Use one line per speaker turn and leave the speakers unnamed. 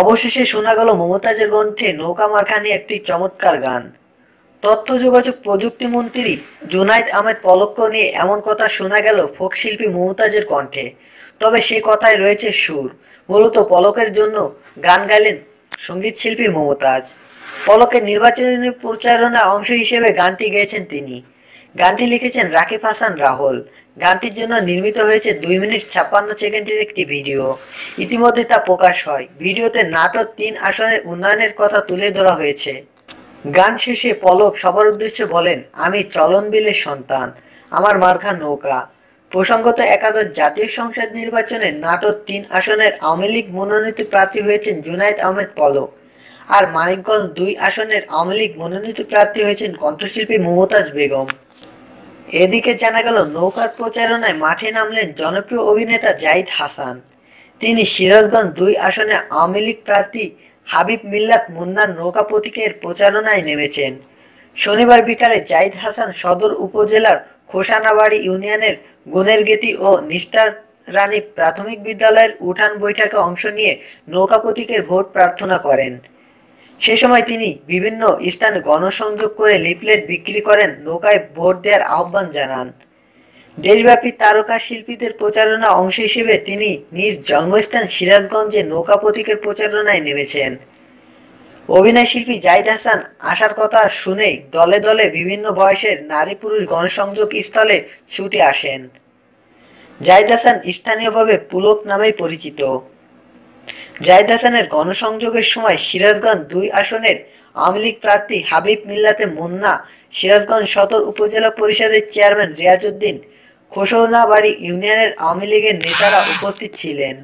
অবশেষে শোনা গেল মমতাজের কণ্ঠে নৌকা মার্কা নিয়ে একটি চমৎকার গান। তথ্য যোগাযোগ প্রযুক্তি মন্ত্রী জুনাইদ আহমেদ পলককে নিয়ে এমন কথা শোনা গেল ফোক শিল্পী মমতাজের কণ্ঠে। তবে সে কথায় রয়েছে সুর। মূলত পলকের জন্য গান গাইলেন সংগীত শিল্পী মমতাজ। পলকের নির্বাচনী প্রচারণা অংশ হিসেবে গানটি গেয়েছেন তিনি। গানটি লিখেছেন রাকিব হাসান রাহুল। গানটির জন্য নির্মিত হয়েছে দুই মিনিট ছাপ্পান্ন সেকেন্ডের একটি ভিডিও। ইতিমধ্যে তা প্রকাশ হয়। ভিডিওতে নাটক তিন আসনের উন্নয়নের কথা তুলে ধরা হয়েছে। গান শেষে পলক সবার উদ্দেশ্যে বলেন, আমি চলন বিলের সন্তান, আমার মার্কা নৌকা। প্রসঙ্গত একাদশ জাতীয় সংসদ নির্বাচনে নাটোর তিন আসনের আওয়ামী লীগ মনোনীত প্রার্থী হয়েছেন জুনাইদ আহমেদ পলক। আর মানিকগঞ্জ দুই আসনের আওয়ামী লীগ মনোনীত প্রার্থী হয়েছেন কণ্ঠশিল্পী মমতাজ বেগম। এদিকে জানা গেল, নৌকার প্রচারণায় মাঠে নামলেন জনপ্রিয় অভিনেতা জাহিদ হাসান। তিনি সিরাজগঞ্জ দুই আসনে আওয়ামী লীগ প্রার্থী হাবিব মিল্লাত মুন্নার নৌকা প্রতীকের প্রচারণায় নেমেছেন। শনিবার বিকালে জাহিদ হাসান সদর উপজেলার খোসানাবাড়ি ইউনিয়নের গুনের গেতি ও নিস্তার রানী প্রাথমিক বিদ্যালয়ের উঠান বৈঠকে অংশ নিয়ে নৌকা প্রতীকের ভোট প্রার্থনা করেন। সে সময় তিনি বিভিন্ন স্থানে গণসংযোগ করে লিফলেট বিক্রি করেন, নৌকায় ভোট দেওয়ার আহ্বান জানান। দেশব্যাপী তারকা শিল্পীদের প্রচারণা অংশ হিসেবে তিনি নিজ জন্মস্থান সিরাজগঞ্জে নৌকা প্রতীকের প্রচারণায় নেমেছেন। অভিনয় শিল্পী জাহিদ হাসান আসার কথা শুনেই দলে দলে বিভিন্ন বয়সের নারী পুরুষ গণসংযোগ স্থলে ছুটে আসেন। জাহিদ হাসান স্থানীয়ভাবে পুলক নামেই পরিচিত। জাহিদ হাসানের গণসংযোগের সময় সিরাজগঞ্জ দুই আসনের আওয়ামী লীগ প্রার্থী হাবিব মিল্লাতে মুন্না, সিরাজগঞ্জ সদর উপজেলা পরিষদের চেয়ারম্যান রিয়াজউদ্দিন খোসৌনাবাড়ি ইউনিয়নের আওয়ামী লীগের নেতারা উপস্থিত ছিলেন।